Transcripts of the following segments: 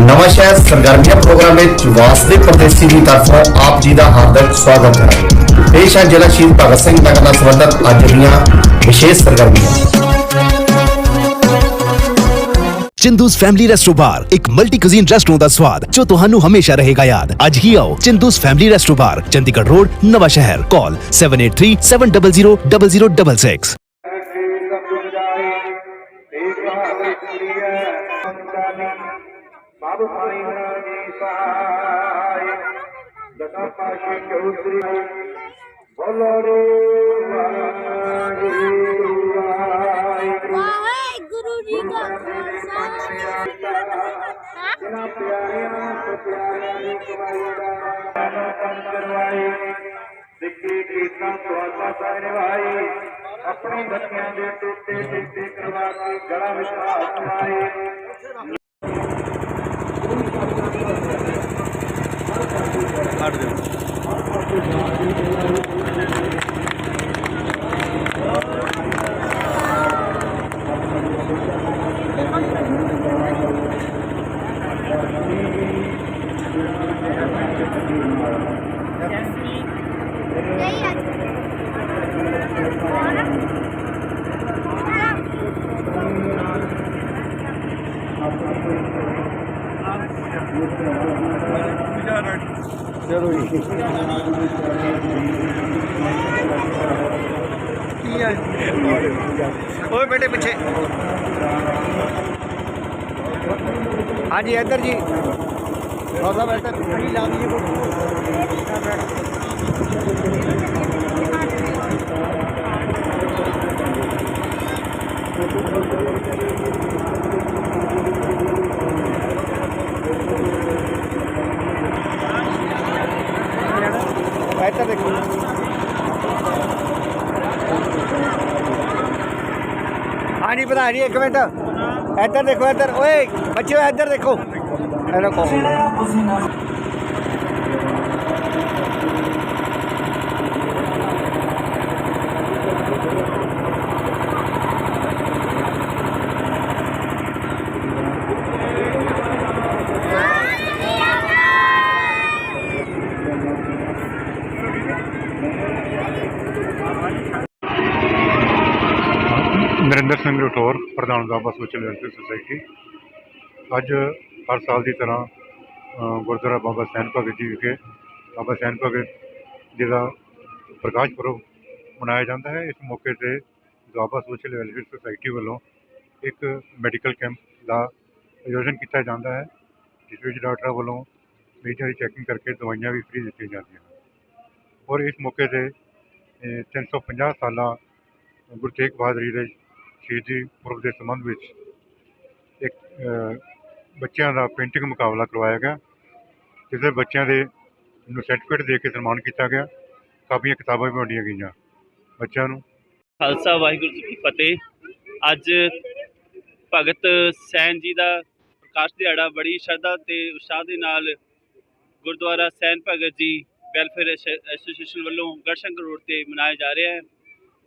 ਨਵਾਂ ਸ਼ਹਿਰ ਸਰਗਰਮੀਆਂ ਪ੍ਰੋਗਰਾਮ ਵਿੱਚ ਵਾਸਦੇ ਪਰਦੇਸੀ ਦੀ ਤਰਫੋਂ ਆਪ ਜੀ ਦਾ ਹਾਰਦਿਕ ਸਵਾਗਤ ਹੈ ਪੇਸ਼ ਹੈ ਜ਼ਿਲ੍ਹਾ ਸ਼ਹੀਦ ਭਗਤ ਸਿੰਘ ਨਗਰ ਨਾਲ ਸੰਬੰਧਿਤ ਅੱਜ ਦੀਆਂ ਵਿਸ਼ੇਸ਼ ਸਰਗਰਮੀਆਂ ਚਿੰਦੂਸ ਫੈਮਿਲੀ ਰੈਸਟੋ ਬਾਰ ਇੱਕ ਮਲਟੀ ਕੁਜ਼ੀਨ ਰੈਸਟੋਰੈਂਟ ਦਾ ਸਵਾਦ ਜੋ ਤੁਹਾਨੂੰ ਹਮੇਸ਼ਾ ਰਹੇਗਾ ਯਾਦ ਅੱਜ ਹੀ ਆਓ Chindu's family resto bar Chandigarh road Nawan Shahar call 7837000066 ਬਾਬੂ ਸਾਈਂ ਜੀ ਸਹਾਇ ਦਸਾਂ ਪਾਸ਼ੇ ਚੌਧਰੀ ਬੋਲੋ ਰੇ ਵਾਹਿਗੁਰੂ ਜੀ ਕਾ ਖਾਲਸਾ ਜਿਨ੍ਹਾਂ ਪਿਆਰਿਆਂ ਤੇ ਪਿਆਰਿਆਂ ਦੀ ਕਮਾਈ ਦਾ ਕੰਮ ਕਰਵਾਈ ਸਿੱਖੀ ਕੀਰਤਨ ਤੁਹਾਡਾ ਸਾਹਿਬ ਨਿਭਾਈ ਆਪਣੇ ਬੱਚਿਆਂ ਦੇ ਟੁੱਟੇ ਟਿੱਟੇ ਕਰਵਾ ਕੇ ਗਲਾ ਵਿੱਚ ਹਾਥ ਮਾਰੇ ਨਹੀਂ चलो ओए बेटे पीछे। हाँ जी इधर जी। थोड़ा सा ਹਾਂਜੀ ਜੀ ਇੱਕ ਮਿੰਟ। ਇੱਧਰ ਦੇਖੋ ਇੱਧਰ। ਓਏ ਬੱਚਿਓ ਇੱਧਰ ਦੇਖੋ। ਇਹਨਾਂ ਕੋ ਨਰਿੰਦਰ ਸਿੰਘ ਰਠੌਰ ਪ੍ਰਧਾਨ ਦਾਬਾ ਸੋਸ਼ਲ ਵੈਲਫੇਅਰ ਸੁਸਾਇਟੀ ਅੱਜ ਹਰ ਸਾਲ ਦੀ ਤਰ੍ਹਾਂ ਗੁਰਦੁਆਰਾ ਬਾਬਾ ਸੈਨ ਭਗਤ ਜੀ ਵਿਖੇ ਬਾਬਾ ਸੈਨ ਭਗਤ ਜੀ ਦਾ ਪ੍ਰਕਾਸ਼ ਪੁਰਬ ਮਨਾਇਆ ਜਾਂਦਾ ਹੈ। ਇਸ ਮੌਕੇ ਤੇ ਦੁਆਬਾ ਸੋਸ਼ਲ ਵੈਲਫੇਅਰ ਸੁਸਾਇਟੀ ਵੱਲੋਂ ਇੱਕ ਮੈਡੀਕਲ ਕੈਂਪ ਦਾ ਆਯੋਜਨ ਕੀਤਾ ਜਾਂਦਾ ਹੈ ਜਿਸ ਵਿੱਚ ਡਾਕਟਰਾਂ ਵੱਲੋਂ ਮਰੀਜ਼ਾਂ ਦੀ ਚੈਕਿੰਗ ਕਰਕੇ ਦਵਾਈਆਂ ਵੀ ਫ੍ਰੀ ਦਿੱਤੀਆਂ ਜਾਂਦੀਆਂ ਹਨ। ਔਰ ਇਸ ਮੌਕੇ ਤੇ ਅ, 350 ਸਾਲਾਂ ਗੁਰੂ ਤੇਗ ਬਹਾਦਰ ਜੀ ਦੇ ਸ਼ਹੀਦੀ ਪੁਰਬ ਦੇ ਸੰਬੰਧ ਵਿੱਚ ਇੱਕ ਬੱਚਿਆਂ ਦਾ ਪੇਂਟਿੰਗ ਮੁਕਾਬਲਾ ਕਰਵਾਇਆ ਗਿਆ, ਜਿਸ ਦੇ ਬੱਚਿਆਂ ਦੇ ਨੂੰ ਸਰਟੀਫਿਕੇਟ ਦੇ ਕੇ ਸਨਮਾਨ ਕੀਤਾ ਗਿਆ। ਕਾਪੀਆਂ ਕਿਤਾਬਾਂ ਵੀ ਵੰਡੀਆਂ ਗਈਆਂ ਬੱਚਿਆਂ ਨੂੰ। ਖਾਲਸਾ ਵਾਹਿਗੁਰੂ ਜੀ ਕੀ ਫਤਿਹ। ਅੱਜ ਭਗਤ ਸੈਨ ਜੀ ਦਾ ਪ੍ਰਕਾਸ਼ ਦਿਹਾੜਾ ਬੜੀ ਸ਼ਰਧਾ ਤੇ ਉਤਸ਼ਾਹ ਦੇ ਨਾਲ ਗੁਰਦੁਆਰਾ ਸੈਨ Bhagat ji welfare S- association ਵੱਲੋਂ ਗੜਸ਼ੰਕਰ ਰੋਡ ਤੇ ਮਨਾਇਆ ਜਾ ਰਿਹਾ ਹੈ।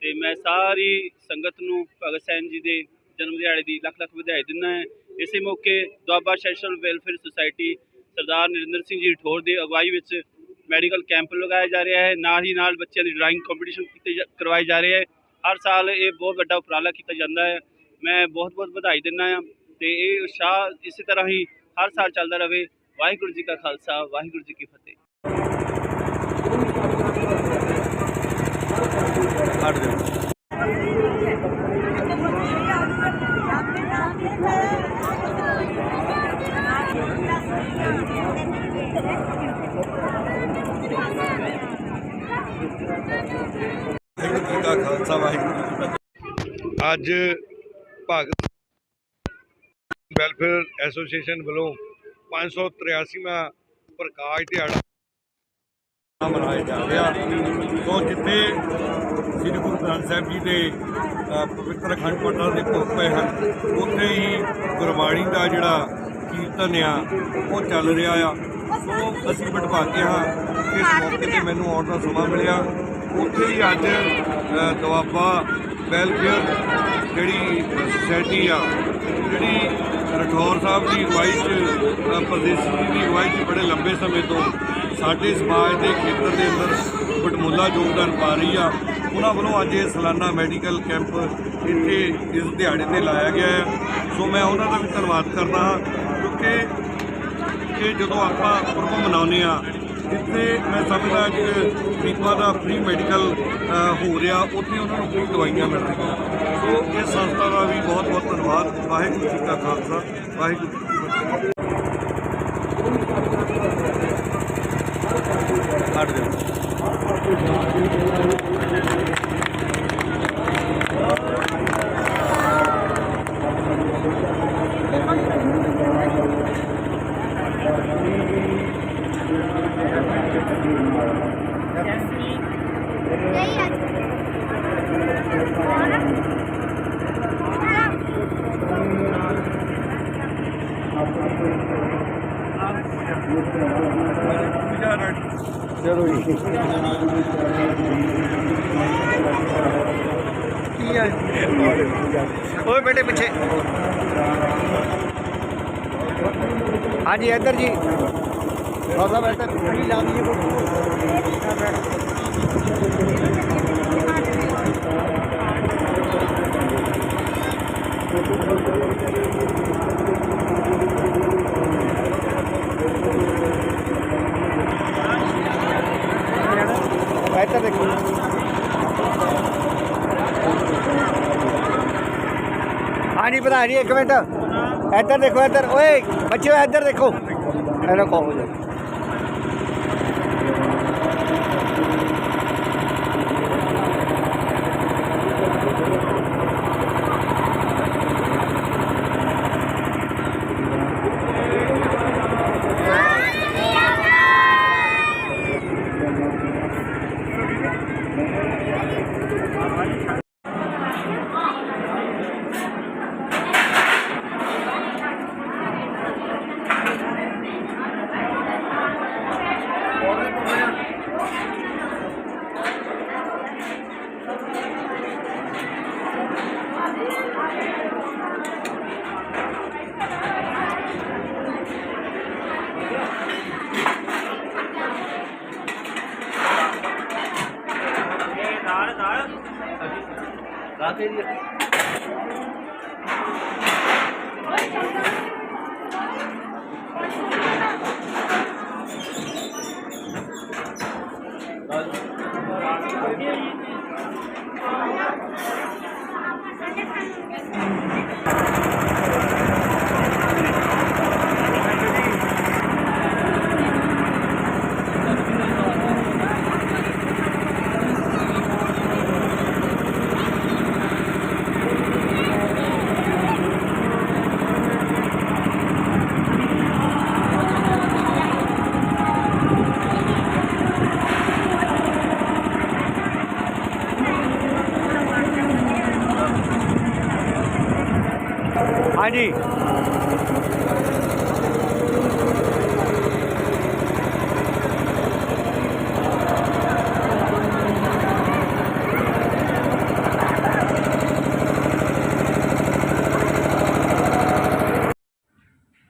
ਤੇ ਮੈਂ ਸਾਰੀ ਸੰਗਤ ਨੂੰ ਭਗਤ ਸੈਨ ਜੀ ਦੇ ਜਨਮ ਦਿਹਾੜੇ ਦੀ ਲੱਖ ਲੱਖ ਵਧਾਈ ਦਿੰਦਾ ਹੈ। ਇਸੇ ਮੌਕੇ Doaba session welfare society Sardar Narinder Singh ji ਠੋਰ ਦੀ ਅਗਵਾਈ ਵਿੱਚ ਮੈਡੀਕਲ ਕੈਂਪ ਲਗਾਇਆ ਜਾ ਰਿਹਾ ਹੈ। ਨਾਲ ਹੀ ਨਾਲ ਬੱਚਿਆਂ ਦੀ ਡਰਾਇੰਗ ਕੰਪੀਟੀਸ਼ਨ ਕੀਤੇ ਜਾ- ਕਰਵਾਏ ਜਾ ਰਹੇ ਹੈ। ਹਰ ਸਾਲ ਇਹ ਬਹੁਤ ਵੱਡਾ ਉਪਰਾਲਾ ਕੀਤਾ ਜਾਂਦਾ ਹੈ। ਮੈਂ ਬਹੁਤ ਬਹੁਤ ਵਧਾਈ ਦਿੰਦਾ ਹਾਂ ਤੇ ਇਹ ਉਤਸ਼ਾਹ ਇਸੇ ਤਰ੍ਹਾਂ ਹੀ ਹਰ ਸਾਲ ਚੱਲਦਾ ਰਹੇ। ਵਾਹਿਗੁਰੂ ਜੀ ਕਾ ਖਾਲਸਾ, ਵਾਹਿਗੁਰੂ ਜੀ ਕੀ ਫਤਿਹ। ਵਾਹਿਗੁਰੂ ਜੀ ਕਾ ਖਾਲਸਾ ਵਾਹਿਗੁਰੂ ਅੱਜ ਭਗਤ ਵੈਲਫੇਅਰ ਐਸੋਸੀਏਸ਼ਨ ਵੱਲੋਂ 583ਵਾਂ ਪ੍ਰਕਾਸ਼ ਦਿਹਾੜਾ ਮਨਾਇਆ ਜਾ ਰਿਹਾ ਸੋ ਜਿੱਥੇ ਸ੍ਰੀ ਗੁਰੂ ਗ੍ਰੰਥ ਸਾਹਿਬ ਜੀ ਦੇ ਪਵਿੱਤਰ ਅਖੰਡ ਪਾਠਾਂ ਦੇ ਭੋਗ ਪਏ ਹਨ, ਉੱਥੇ ਹੀ ਗੁਰਬਾਣੀ ਦਾ ਜਿਹੜਾ ਕੀਰਤਨ ਆ, ਉਹ ਚੱਲ ਰਿਹਾ ਆ। ਸੋ ਅਸੀਂ ਬਟਭਾਗੇ ਹਾਂ, ਇਸ ਮੌਕੇ ਤੇ ਮੈਨੂੰ ਆਉਣ ਦਾ ਸਮਾਂ ਮਿਲਿਆ। ਉੱਥੇ ਹੀ ਅੱਜ ਦੁਆਬਾ ਵੈਲਫੇਅਰ ਜਿਹੜੀ ਸੁਸਾਇਟੀ ਆ, ਜਿਹੜੀ ਰਠੌਰ ਸਾਹਿਬ ਦੀ ਅਗਵਾਈ 'ਚ ਪ੍ਰਦੇਸ਼ ਦੀ ਅਗਵਾਈ 'ਚ ਬੜੇ ਲੰਬੇ ਸਮੇਂ ਤੋਂ ਸਾਡੇ ਸਮਾਜ ਦੇ ਖੇਤਰ ਦੇ ਅੰਦਰ ਬਟਮੁੱਲਾ ਯੋਗਦਾਨ ਪਾ ਰਹੀ ਆ। ਉਹਨਾਂ ਵੱਲੋਂ ਅੱਜ ਇਹ ਸਾਲਾਨਾ ਮੈਡੀਕਲ ਕੈਂਪ ਇੱਥੇ ਇਸ ਦਿਹਾੜੇ ਤੇ ਲਾਇਆ ਗਿਆ ਹੈ। ਸੋ ਮੈਂ ਉਹਨਾਂ ਦਾ ਵੀ ਧੰਨਵਾਦ ਕਰਦਾ ਹਾਂ, ਕਿਉਂਕਿ ਕਿ ਜਦੋਂ ਆਪਾਂ ਪੁਰਬ ਮਨਾਉਂਦੇ ਆ ਜਿੱਥੇ ਮੈਂ ਸਮਝਦਾ ਕਿ ਗਰੀਬਾਂ ਦਾ ਫ੍ਰੀ ਮੈਡੀਕਲ ਹੋ ਰਿਹਾ, ਉੱਥੇ ਉਹਨਾਂ ਨੂੰ ਫ੍ਰੀ ਦਵਾਈਆਂ ਮਿਲ ਰਹੀਆਂ। ਸੋ ਇਸ ਸੰਸਥਾ ਦਾ ਵੀ ਬਹੁਤ ਬਹੁਤ ਧੰਨਵਾਦ। ਵਾਹਿਗੁਰੂ ਜੀ ਕਾ ਖਾਲਸਾ, ਵਾਹਿਗੁਰੂ ਜੀ ਕੀ ਫਤਿਹ ਹਟ ਜਾਓ ਨਹੀਂ ਅੱਜ ਪੂਜਾ ਰੈਡੀ ਚਲੋ ਜੀ ਕੀ ਹੈ ਓਏ ਬੇਟੇ ਪਿੱਛੇ ਹਾਂਜੀ ਇੱਧਰ ਜੀ ਹੋਰ ਸਾਹਿਬ ਇੱਧਰ ਵੀ ਲਾ ਦਈਏ ਇੱਧਰ ਦੇਖੋ ਇੱਧਰ। ਦੇਖੋ ਇੱਧਰ ਓਏ ਬੱਚਿਓ ਇੱਧਰ ਦੇਖੋ। ਇਹਨਾਂ ਕਹੋ। ਜੀ interdire.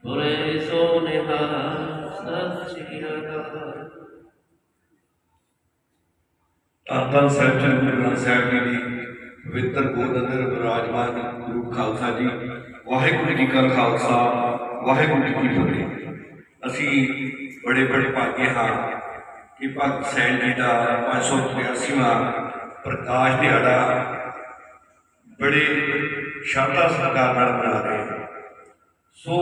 ਬੁਰੇ ਸੋਨਿਹਾ ਸਤਿ ਸ਼੍ਰੀ ਅਕਾਲ ਧੰਨ ਸਾਹਿਬ ਜੀ ਗੁਰੂ ਗ੍ਰੰਥ ਸਾਹਿਬ ਜੀ ਦੀ ਪਵਿੱਤਰ ਗੋਦ ਅੰਦਰ ਵਿਰਾਜਮਾਨ ਗੁਰੂ ਖਾਲਸਾ ਜੀ ਵਾਹਿਗੁਰੂ ਜੀ ਕਾ ਖਾਲਸਾ, ਵਾਹਿਗੁਰੂ ਜੀ ਕੀ ਫਤਿਹ। ਅਸੀਂ ਬੜੇ ਬੜੇ ਭਾਗੇ ਹਾਂ ਕਿ ਭਗਤ ਸੈਨ ਜੀ ਦਾ 583ਵਾਂ ਪ੍ਰਕਾਸ਼ ਦਿਹਾੜਾ ਬੜੇ ਸ਼ਰਧਾ ਸਤਿਕਾਰ ਨਾਲ ਮਨਾ ਰਹੇ ਹਾਂ। ਸੋ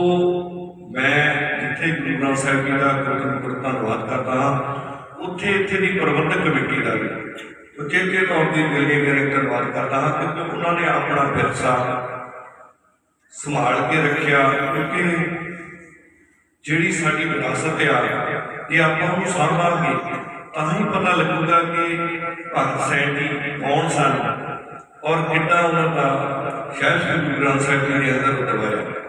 ਮੈਂ ਜਿੱਥੇ ਗੁਰੂ ਗ੍ਰੰਥ ਸਾਹਿਬ ਜੀ ਦਾ ਗੁਰਤੁਰ ਧੰਨਵਾਦ ਕਰਦਾ ਹਾਂ, ਉੱਥੇ ਇੱਥੇ ਦੀ ਪ੍ਰਬੰਧਕ ਕਮੇਟੀ ਦਾ ਵੀ। ਉਚੇਚੇ ਤੌਰ ਤੇ ਦਿਲ ਦੇ ਮੇਰੇ ਧੰਨਵਾਦ ਕਰਦਾ ਹਾਂ ਕਿਉਂਕਿ ਉਹਨਾਂ ਨੇ ਆਪਣਾ ਵਿਰਸਾ ਸੰਭਾਲ ਕੇ ਰੱਖਿਆ, ਕਿਉਂਕਿ ਜਿਹੜੀ ਸਾਡੀ ਵਿਰਾਸਤ ਆ ਇਹ ਆਪਾਂ ਨੂੰ ਸਾਂਭਾਂਗੇ ਤਾਂ ਹੀ ਪਤਾ ਲੱਗੂਗਾ ਕਿ ਭਗਤ ਸੈਨ ਜੀ ਕੌਣ ਸਨ ਔਰ ਕਿੱਦਾਂ ਉਹਨਾਂ ਦਾ ਸ਼ਹਿਰ ਸ੍ਰੀ ਗੁਰੂ ਗ੍ਰੰਥ ਸਾਹਿਬ ਜੀ ਦੇ ਅੰਦਰ ਉਤਰਵਾਇਆ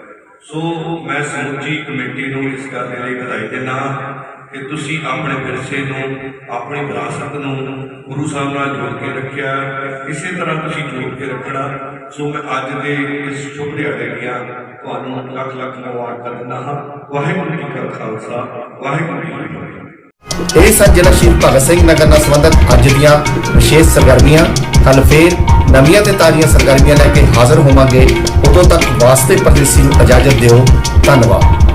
ਸੋ ਮੈਂ ਸਮੁੱਚੀ ਕਮੇਟੀ ਨੂੰ ਇਸ ਗੱਲ ਦੇ ਲਈ ਵਧਾਈ ਦਿੰਦਾ ਹਾਂ ਕਿ ਤੁਸੀਂ ਆਪਣੇ ਵਿਰਸੇ ਨੂੰ, ਆਪਣੀ ਵਿਰਾਸਤ ਨੂੰ ਗੁਰੂ ਸਾਹਿਬ ਨਾਲ ਜੋੜ ਕੇ ਰੱਖਿਆ, ਇਸੇ ਤਰ੍ਹਾਂ ਤੁਸੀਂ ਜੋੜ ਕੇ ਰੱਖਣਾ। ਸੋ ਮੈਂ ਅੱਜ ਦੇ ਇਸ ਸ਼ੁਭ ਦਿਹਾੜੇ ਦੀਆਂ ਤੁਹਾਨੂੰ ਲੱਖ ਲੱਖ ਮੁਬਾਰਕਾਂ ਦਿੰਦਾ ਹਾਂ। ਵਾਹਿਗੁਰੂ ਜੀ ਕਾ ਖਾਲਸਾ, ਵਾਹਿਗੁਰੂ ਜੀ ਕੀ ਫਤਿਹ। ਇਹ ਸਨ ਜ਼ਿਲ੍ਹਾ ਸ਼ਹੀਦ ਭਗਤ ਸਿੰਘ ਨਗਰ ਨਾਲ ਸੰਬੰਧਿਤ ਅੱਜ ਦੀਆਂ ਵਿਸ਼ੇਸ਼ ਸਰਗਰਮੀਆਂ। ਕੱਲ ਫੇਰ ਨਵੀਆਂ ਤੇ ਤਾਜ਼ੀਆਂ ਸਰਗਰਮੀਆਂ ਲੈ ਕੇ ਹਾਜ਼ਰ ਹੋਵਾਂਗੇ। ਉਦੋਂ ਤੱਕ ਵਾਸਤੇ ਪਰਦੇਸੀ ਨੂੰ ਇਜਾਜ਼ਤ ਦਿਓ। ਧੰਨਵਾਦ।